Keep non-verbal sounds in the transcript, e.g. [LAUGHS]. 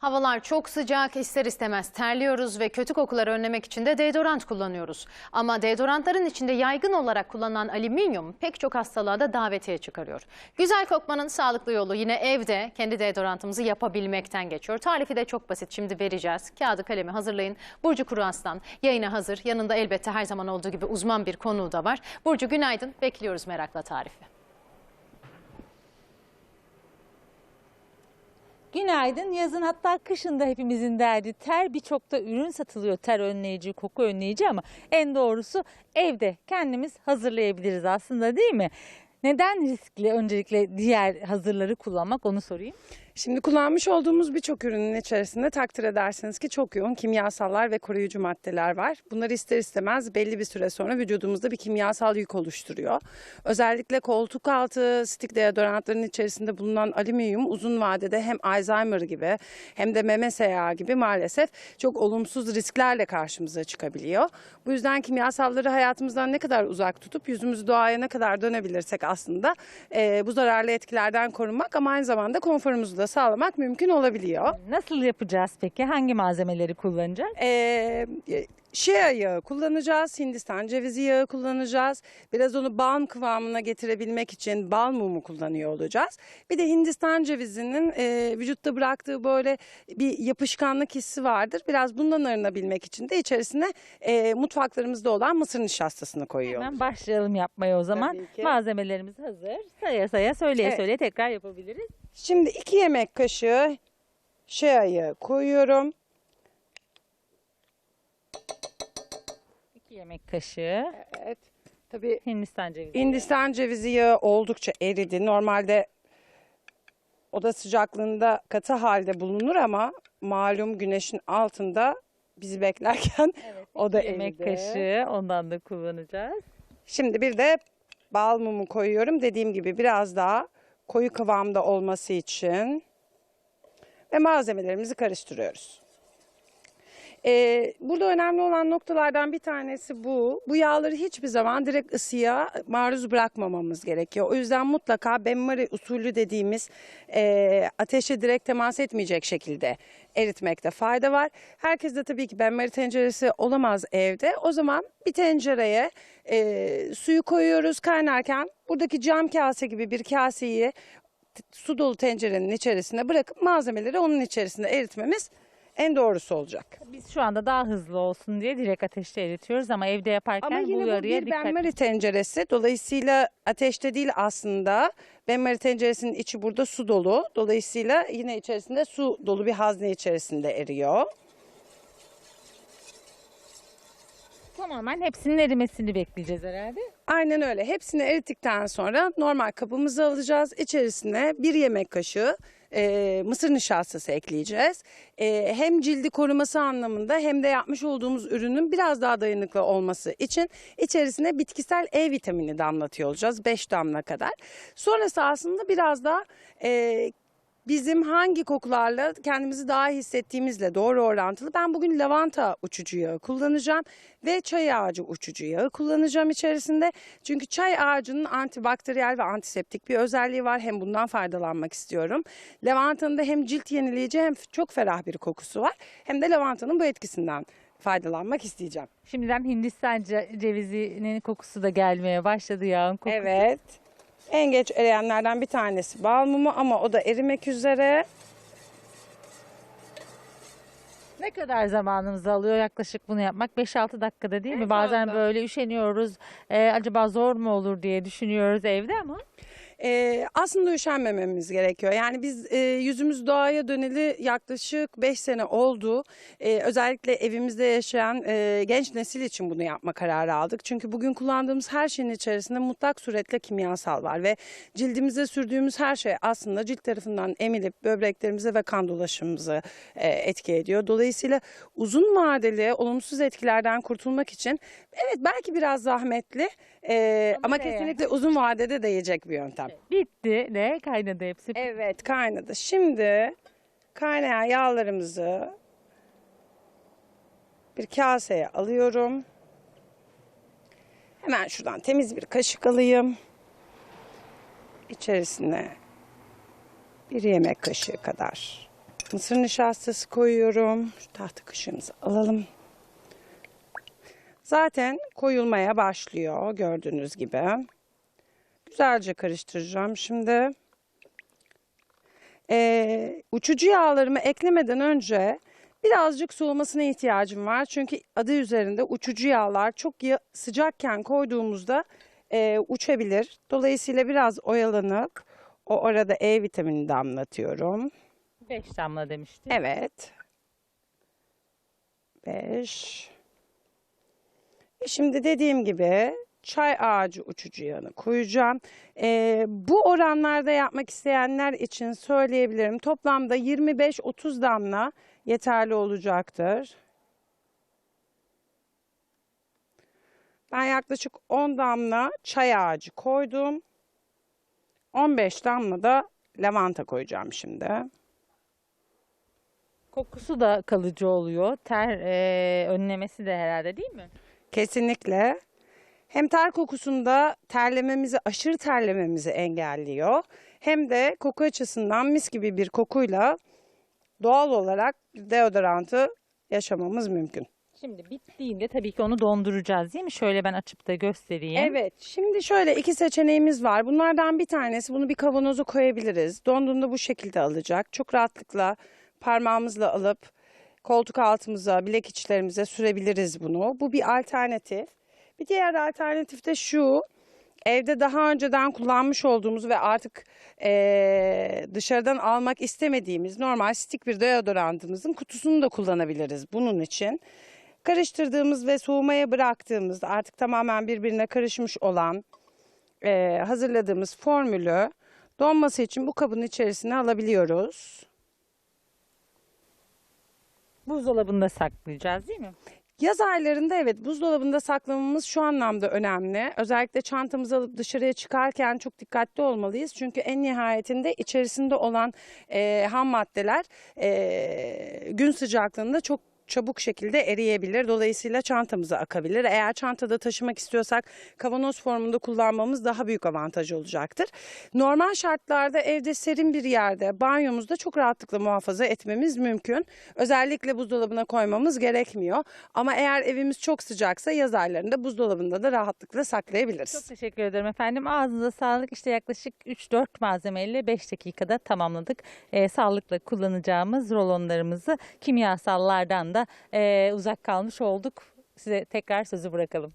Havalar çok sıcak, ister istemez terliyoruz ve kötü kokuları önlemek için de deodorant kullanıyoruz. Ama deodorantların içinde yaygın olarak kullanılan alüminyum pek çok hastalığa da davetiye çıkarıyor. Güzel kokmanın sağlıklı yolu yine evde kendi deodorantımızı yapabilmekten geçiyor. Tarifi de çok basit, şimdi vereceğiz. Kağıdı kalemi hazırlayın. Burcu Kuru Aslan yayına hazır. Yanında elbette her zaman olduğu gibi uzman bir konuğu da var. Burcu günaydın, bekliyoruz merakla tarifi. Günaydın. Yazın hatta kışın da hepimizin derdi ter. Birçok da ürün satılıyor ter önleyici, koku önleyici ama en doğrusu evde kendimiz hazırlayabiliriz aslında değil mi? Neden riskli öncelikle diğer hazırları kullanmak onu sorayım. Şimdi kullanmış olduğumuz birçok ürünün içerisinde takdir edersiniz ki çok yoğun kimyasallar ve koruyucu maddeler var. Bunlar ister istemez belli bir süre sonra vücudumuzda bir kimyasal yük oluşturuyor. Özellikle koltuk altı stick deodorantların içerisinde bulunan alüminyum uzun vadede hem Alzheimer gibi hem de meme seyağı gibi maalesef çok olumsuz risklerle karşımıza çıkabiliyor. Bu yüzden kimyasalları hayatımızdan ne kadar uzak tutup yüzümüzü doğaya ne kadar dönebilirsek aslında e, bu zararlı etkilerden korunmak ama aynı zamanda konforumuzu da sağlamak mümkün olabiliyor. Nasıl yapacağız peki? Hangi malzemeleri kullanacağız? Ee, Shea yağı kullanacağız, Hindistan cevizi yağı kullanacağız. Biraz onu balm kıvamına getirebilmek için bal mumu kullanıyor olacağız. Bir de Hindistan cevizinin e, vücutta bıraktığı böyle bir yapışkanlık hissi vardır. Biraz bundan arınabilmek için de içerisine e, mutfaklarımızda olan mısır nişastasını koyuyor. Hemen başlayalım yapmaya o zaman. Malzemelerimiz hazır. Saya saya söyleye Evet. söyleye tekrar yapabiliriz. Şimdi iki yemek kaşığı shea yağı koyuyorum. 2 yemek kaşığı Evet. Tabii Hindistan cevizi. Hindistan cevizi yağı oldukça eridi. Normalde oda sıcaklığında katı halde bulunur ama malum güneşin altında bizi beklerken [LAUGHS] o da yemek eridi. kaşığı ondan da kullanacağız. Şimdi bir de bal mumu koyuyorum. Dediğim gibi biraz daha koyu kıvamda olması için ve malzemelerimizi karıştırıyoruz. Ee, burada önemli olan noktalardan bir tanesi bu. Bu yağları hiçbir zaman direkt ısıya maruz bırakmamamız gerekiyor. O yüzden mutlaka benmari usulü dediğimiz e, ateşe direkt temas etmeyecek şekilde eritmekte fayda var. Herkes de tabii ki benmari tenceresi olamaz evde. O zaman bir tencereye e, suyu koyuyoruz kaynarken buradaki cam kase gibi bir kaseyi su dolu tencerenin içerisine bırakıp malzemeleri onun içerisinde eritmemiz en doğrusu olacak. Biz şu anda daha hızlı olsun diye direkt ateşte eritiyoruz ama evde yaparken Ama yine bu bu yarıya bir dikkat benmari tenceresi. Dolayısıyla ateşte değil aslında. Benmari tenceresinin içi burada su dolu. Dolayısıyla yine içerisinde su dolu bir hazne içerisinde eriyor. Tamamen hepsinin erimesini bekleyeceğiz herhalde. Aynen öyle. Hepsini erittikten sonra normal kabımızı alacağız. İçerisine bir yemek kaşığı e, mısır nişastası ekleyeceğiz. E, hem cildi koruması anlamında hem de yapmış olduğumuz ürünün biraz daha dayanıklı olması için içerisine bitkisel E vitamini damlatıyor olacağız. 5 damla kadar. Sonrası aslında biraz daha e, bizim hangi kokularla kendimizi daha hissettiğimizle doğru orantılı. Ben bugün lavanta uçucu yağı kullanacağım ve çay ağacı uçucu yağı kullanacağım içerisinde. Çünkü çay ağacının antibakteriyel ve antiseptik bir özelliği var. Hem bundan faydalanmak istiyorum. Lavantanın da hem cilt yenileyici hem çok ferah bir kokusu var. Hem de lavantanın bu etkisinden faydalanmak isteyeceğim. Şimdiden Hindistan ce- cevizinin kokusu da gelmeye başladı yağın kokusu. Evet. En geç eriyenlerden bir tanesi bal mumu ama o da erimek üzere. Ne kadar zamanımızı alıyor yaklaşık bunu yapmak? 5-6 dakikada değil mi? En Bazen fazla. böyle üşeniyoruz. Ee, acaba zor mu olur diye düşünüyoruz evde ama. Ee, aslında üşenmememiz gerekiyor. Yani biz e, yüzümüz doğaya döneli yaklaşık 5 sene oldu. Ee, özellikle evimizde yaşayan e, genç nesil için bunu yapma kararı aldık. Çünkü bugün kullandığımız her şeyin içerisinde mutlak suretle kimyasal var ve cildimize sürdüğümüz her şey aslında cilt tarafından emilip böbreklerimize ve kan dolaşımımızı e, etki ediyor. Dolayısıyla uzun vadeli olumsuz etkilerden kurtulmak için evet belki biraz zahmetli e, Ama ama kesinlikle uzun vadede değecek bir yöntem. Bitti de kaynadı hepsi. Evet kaynadı. Şimdi kaynayan yağlarımızı bir kaseye alıyorum. Hemen şuradan temiz bir kaşık alayım. İçerisine bir yemek kaşığı kadar Mısır nişastası koyuyorum. Şu tahta kaşığımızı alalım. Zaten koyulmaya başlıyor gördüğünüz gibi. Güzelce karıştıracağım şimdi. Ee, uçucu yağlarımı eklemeden önce birazcık soğumasına ihtiyacım var. Çünkü adı üzerinde uçucu yağlar çok sıcakken koyduğumuzda e, uçabilir. Dolayısıyla biraz oyalanıp o arada E vitamini damlatıyorum. 5 damla demiştik. Evet. 5. E şimdi dediğim gibi çay ağacı uçucu yağını koyacağım. Ee, bu oranlarda yapmak isteyenler için söyleyebilirim. Toplamda 25-30 damla yeterli olacaktır. Ben yaklaşık 10 damla çay ağacı koydum. 15 damla da lavanta koyacağım şimdi. Kokusu da kalıcı oluyor. Ter e, önlemesi de herhalde değil mi? Kesinlikle. Hem ter kokusunda terlememizi, aşırı terlememizi engelliyor. Hem de koku açısından mis gibi bir kokuyla doğal olarak deodorantı yaşamamız mümkün. Şimdi bittiğinde tabii ki onu donduracağız değil mi? Şöyle ben açıp da göstereyim. Evet, şimdi şöyle iki seçeneğimiz var. Bunlardan bir tanesi bunu bir kavanoza koyabiliriz. Donduğunda bu şekilde alacak. Çok rahatlıkla parmağımızla alıp koltuk altımıza, bilek içlerimize sürebiliriz bunu. Bu bir alternatif. Bir diğer alternatif de şu. Evde daha önceden kullanmış olduğumuz ve artık eee, dışarıdan almak istemediğimiz normal stik bir deodorantımızın kutusunu da kullanabiliriz bunun için. Karıştırdığımız ve soğumaya bıraktığımız artık tamamen birbirine karışmış olan eee, hazırladığımız formülü donması için bu kabın içerisine alabiliyoruz. Buzdolabında saklayacağız değil mi? Yaz aylarında evet buzdolabında saklamamız şu anlamda önemli. Özellikle çantamızı alıp dışarıya çıkarken çok dikkatli olmalıyız. Çünkü en nihayetinde içerisinde olan e, ham maddeler e, gün sıcaklığında çok çabuk şekilde eriyebilir. Dolayısıyla çantamıza akabilir. Eğer çantada taşımak istiyorsak kavanoz formunda kullanmamız daha büyük avantaj olacaktır. Normal şartlarda evde serin bir yerde banyomuzda çok rahatlıkla muhafaza etmemiz mümkün. Özellikle buzdolabına koymamız gerekmiyor. Ama eğer evimiz çok sıcaksa yaz aylarında buzdolabında da rahatlıkla saklayabiliriz. Çok teşekkür ederim efendim. Ağzınıza sağlık. İşte yaklaşık 3-4 malzemeyle 5 dakikada tamamladık. Ee, sağlıkla kullanacağımız rolonlarımızı kimyasallardan da e, uzak kalmış olduk. Size tekrar sözü bırakalım.